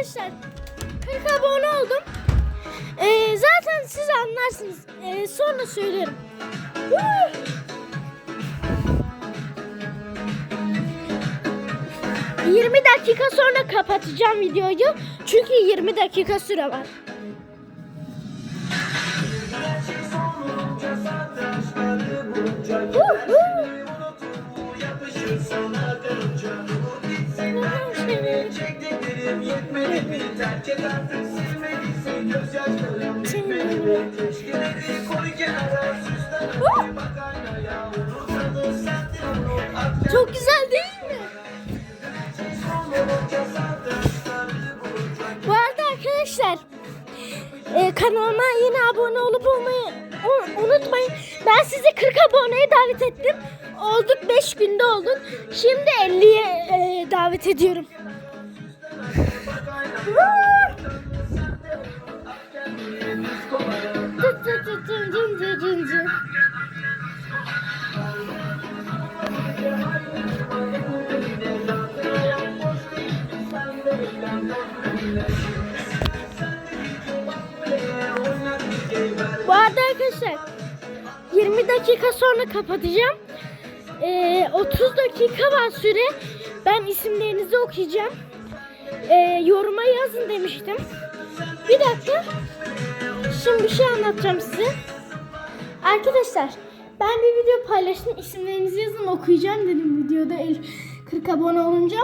arkadaşlar 40 abone oldum. Ee, zaten siz anlarsınız. Ee, sonra söylerim. Woo! ...20 dakika sonra kapatacağım videoyu. Çünkü 20 dakika süre var. Woohoo! Çektiklerim artık silmediyse gözyaşlarım bitmedi? Keşkeleri koy kenara bak aynaya Çok güzel değil mi? Bu arada arkadaşlar e, kanalıma yine abone olup olmayı unutmayın. Ben sizi 40 aboneye davet ettim. Olduk 5 günde olduk. Şimdi 50'ye e, davet ediyorum. Dakika sonra kapatacağım. Ee, 30 dakika var süre. Ben isimlerinizi okuyacağım. Ee, yoruma yazın demiştim. Bir dakika. Şimdi bir şey anlatacağım size. Arkadaşlar ben bir video paylaştım. İsimlerinizi yazın okuyacağım dedim videoda el 40 abone olunca.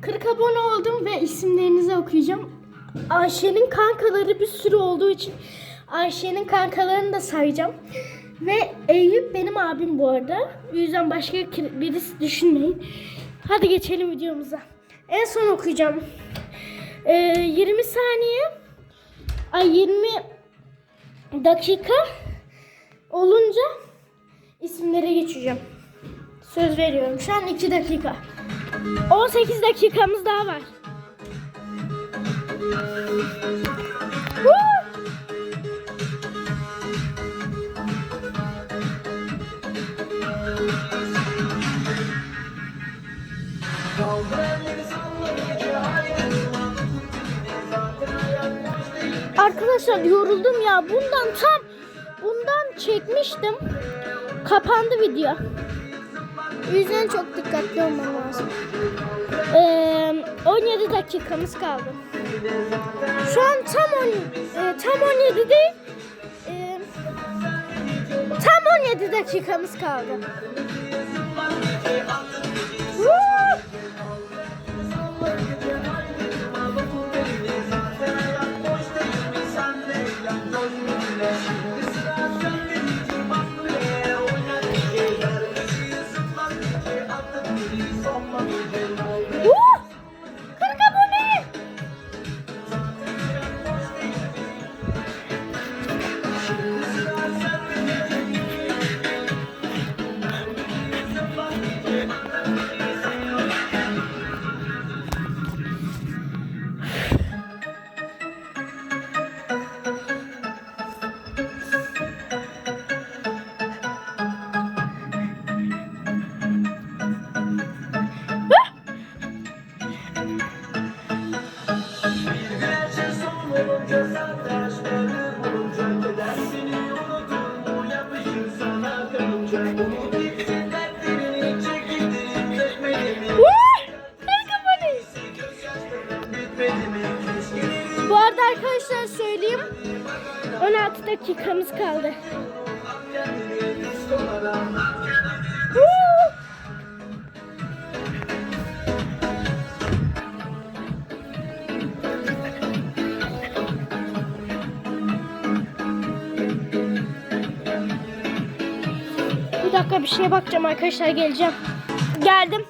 40 abone oldum ve isimlerinizi okuyacağım. Ayşe'nin kankaları bir sürü olduğu için Ayşe'nin kankalarını da sayacağım. Ve Eyüp benim abim bu arada. O yüzden başka birisi düşünmeyin. Hadi geçelim videomuza. En son okuyacağım. Ee, 20 saniye ay 20 dakika olunca isimlere geçeceğim. Söz veriyorum. Şu an 2 dakika. 18 dakikamız daha var. Woo! Arkadaşlar yoruldum ya. Bundan tam bundan çekmiştim. Kapandı video. O yüzden çok dikkatli olmam lazım. Ee, 17 dakikamız kaldı. Şu an tam 10, e, tam 17 değil. e, tam 17 dakikamız kaldı. Söyleyeyim. 16 dakikamız kaldı. Bir dakika bir şeye bakacağım arkadaşlar geleceğim. Geldim.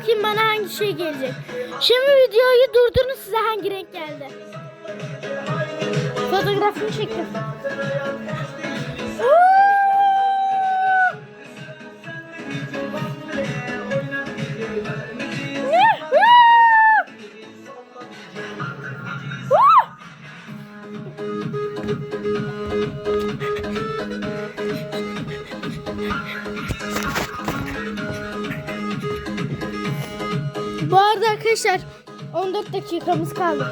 bakayım bana hangi şey gelecek. Şimdi videoyu durdurun size hangi renk geldi. Fotoğrafını çektim. Arkadaşlar 14 dakikamız kaldı.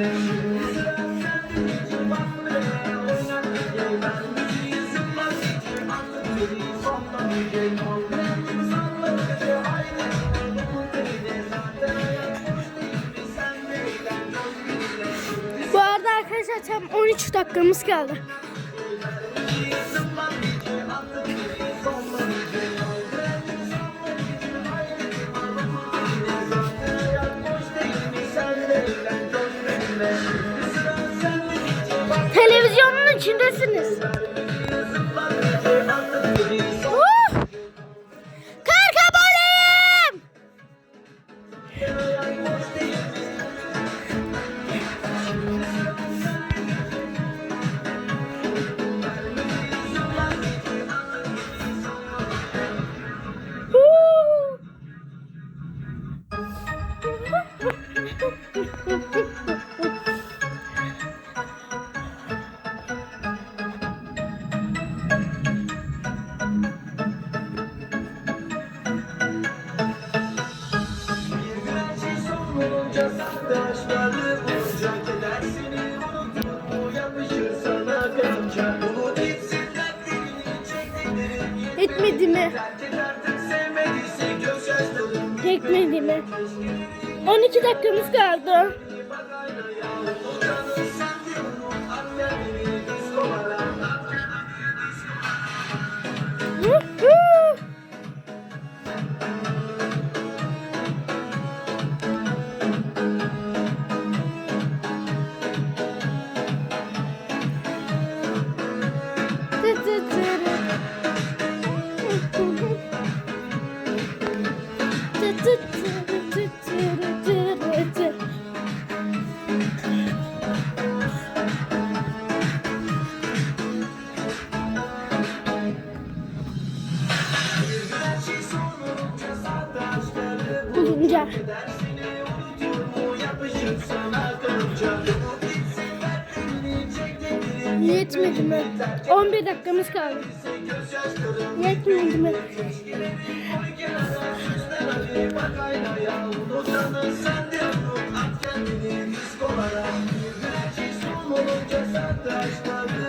Bu arada arkadaşlar tam 13 dakikamız kaldı. Şundasınız. içi dakikamız kaldı. Yetmedi mi? 11 dakikamız kaldı. Yetmedi mi? Sen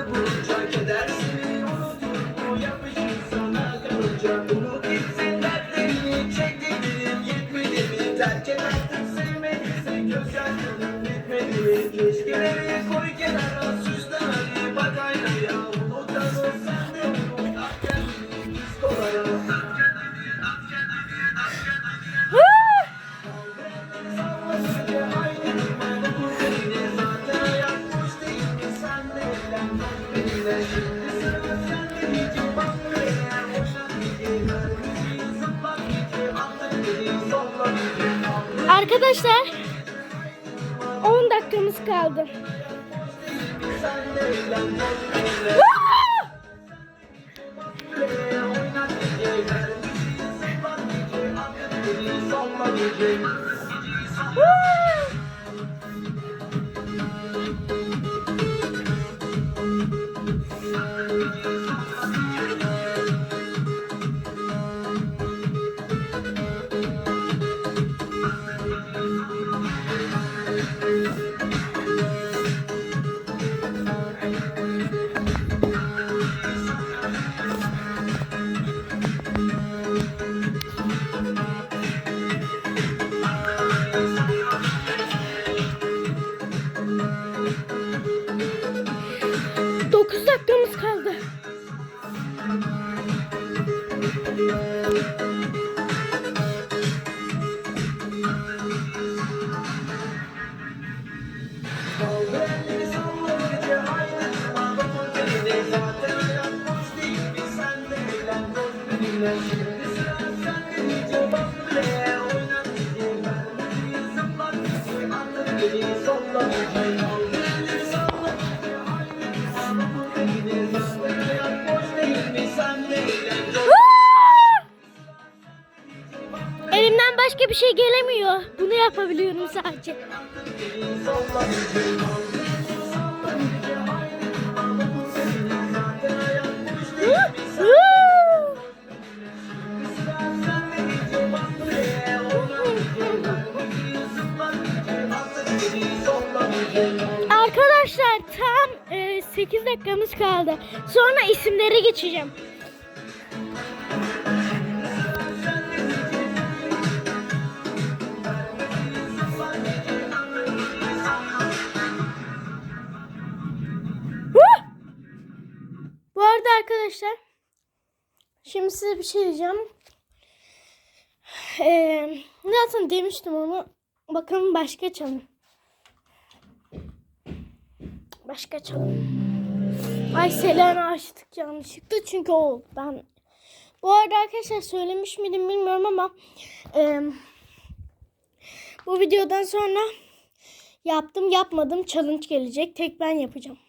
on my. Woo! Başka bir şey gelemiyor. Bunu yapabiliyorum sadece. Arkadaşlar tam e, 8 dakikamız kaldı. Sonra isimlere geçeceğim. Size bir şey diyeceğim. Ee, zaten demiştim onu. Bakalım başka çalın. Başka çalın. Ay Selena açtık yanlışlıkla çünkü o. Ben bu arada arkadaşlar söylemiş miydim bilmiyorum ama e, bu videodan sonra yaptım yapmadım challenge gelecek. Tek ben yapacağım.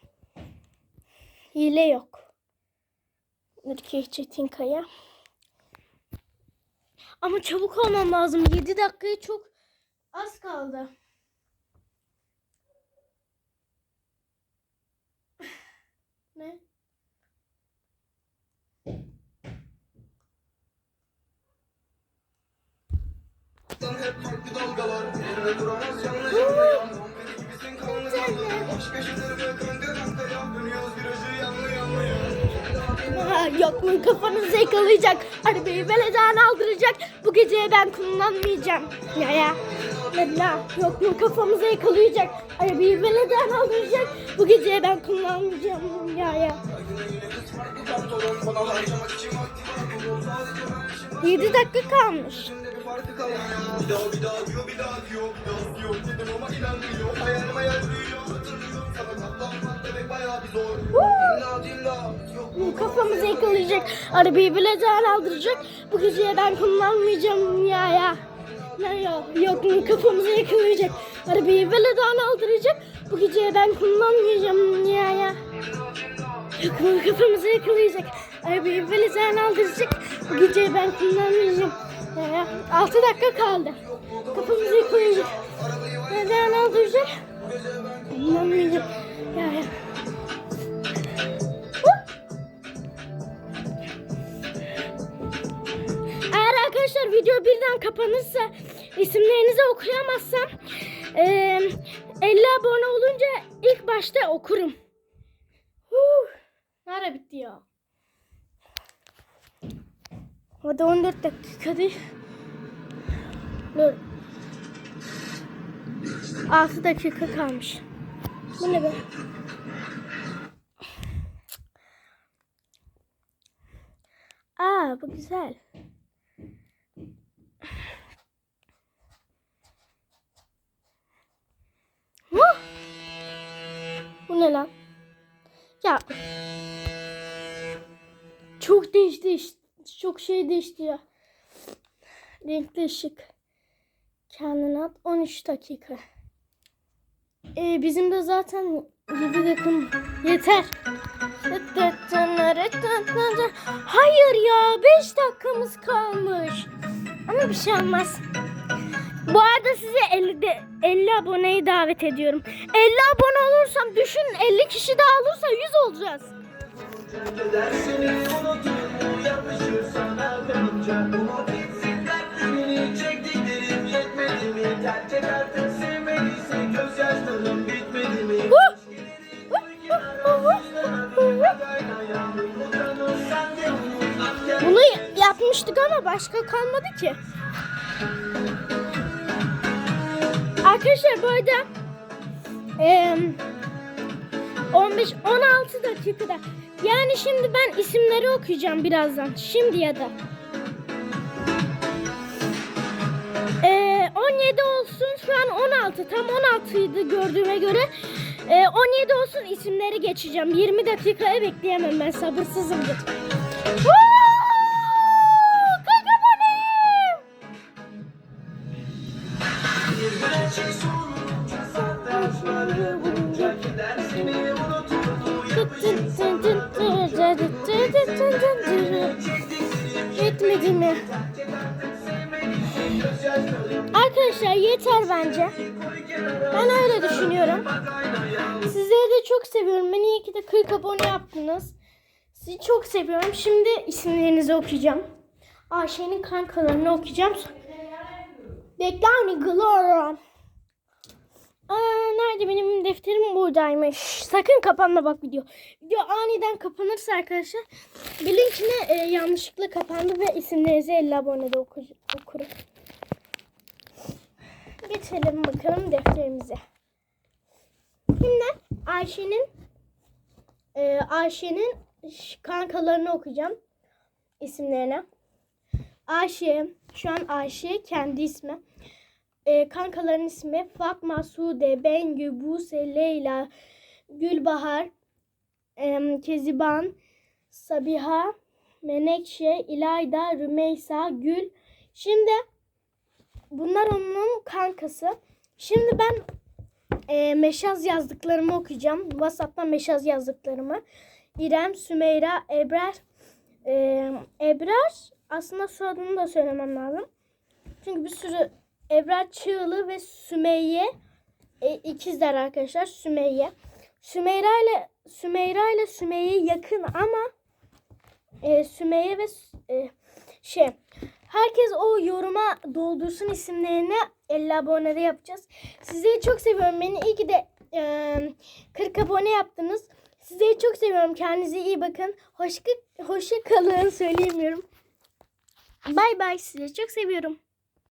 Hile yok. Nurkiye Çetinkaya. Ama çabuk olmam lazım. 7 dakikaya çok az kaldı. ne? Hep farklı dalgalar Yerine duramaz yanına yanına yan Vampiri gibisin Yok mu kafanızı yakalayacak. Arabayı beleden aldıracak. Bu gece ben kullanmayacağım. Ya ya. La, yok mu kafamıza yakalayacak. Arabayı beleden aldıracak. Bu gece ben kullanmayacağım. Ya ya. Farklı pantolon bana harcamak için vakti var Bu sadece ben şimdi 7 dakika kalmış. Bir daha bir daha diyor bir daha diyor Bir daha diyor dedim ama inanmıyor Hayal hayal hatırlıyor Kafamıza yakalayacak. Arabayı beleden aldıracak. Bu gece ben kullanmayacağım. Ya ya. Ya ya. Yok mu kafamıza yakalayacak. Arabayı beleden aldıracak. Bu gece ben kullanmayacağım. Ya ya. Yok mu kafamıza yakalayacak. Arabayı beleden aldıracak. Bu gece ben kullanmayacağım. Ya ya. 6 dakika kaldı. Kafamıza yakalayacak. Beleden aldıracak. Kullanmayacağım. Ya ya. Eğer arkadaşlar video birden kapanırsa isimlerinizi okuyamazsam eee 50 abone olunca ilk başta okurum. Huh, Nara bitti ya. Hadi 14 dakika değil. Dur. 6 dakika kalmış. Bu ne be? Aa bu güzel. Bu ne lan? Ya. Çok değişti. iş- Çok şey değişti ya. Renkli ışık. Kendine at 13 dakika. Ee, bizim de zaten 7 dakika yeter. Hayır ya 5 dakikamız kalmış. Ama bir şey olmaz. Bu arada size 50, de, 50 aboneyi davet ediyorum. 50 abone olursam düşün 50 kişi daha olursa 100 olacağız. Yapmıştık ama başka kalmadı ki. Arkadaşlar bu arada em, 15-16 dakikada yani şimdi ben isimleri okuyacağım birazdan. Şimdi ya da. Ee, 17 olsun şu an 16 tam 16 idi gördüğüme göre. Ee, 17 olsun isimleri geçeceğim. 20 dakikaya bekleyemem ben sabırsızımdır. Woo! Bence. Ben öyle düşünüyorum. Sizleri de çok seviyorum. Beni iyi ki de 40 abone yaptınız. Sizi çok seviyorum. Şimdi isimlerinizi okuyacağım. Ayşe'nin kankalarını okuyacağım. Declan Gloria. Aa, nerede benim defterim buradaymış. Sakın kapanma bak video. Video aniden kapanırsa arkadaşlar bilin ki ne e, yanlışlıkla kapandı ve isimlerinizi 50 abonede oku- okurum. Geçelim bakalım defterimize. Şimdi Ayşe'nin e, Ayşe'nin kankalarını okuyacağım isimlerine. Ayşe, şu an Ayşe kendi ismi. E, kankaların ismi Fatma, Sude, Bengü, Buse, Leyla, Gülbahar, em, Keziban, Sabiha, Menekşe, İlayda, Rümeysa, Gül. Şimdi bunlar onun kankası. Şimdi ben e, meşaz yazdıklarımı okuyacağım. WhatsApp'tan meşaz yazdıklarımı. İrem, Sümeyra, Ebrar. E, Ebrar aslında soyadını da söylemem lazım. Çünkü bir sürü Ebrar Çığlı ve Sümeyye e, ikizler arkadaşlar. Sümeyye. Sümeyra ile Sümeyra ile Sümeyye yakın ama e, Sümeyye ve e, şey herkes o yoruma doldursun isimlerini 50 abonede yapacağız. Sizleri çok seviyorum. Beni iyi ki de e, 40 abone yaptınız. Sizleri çok seviyorum. Kendinize iyi bakın. Hoşça, hoşça kalın söyleyemiyorum. Bay bay sizi çok seviyorum.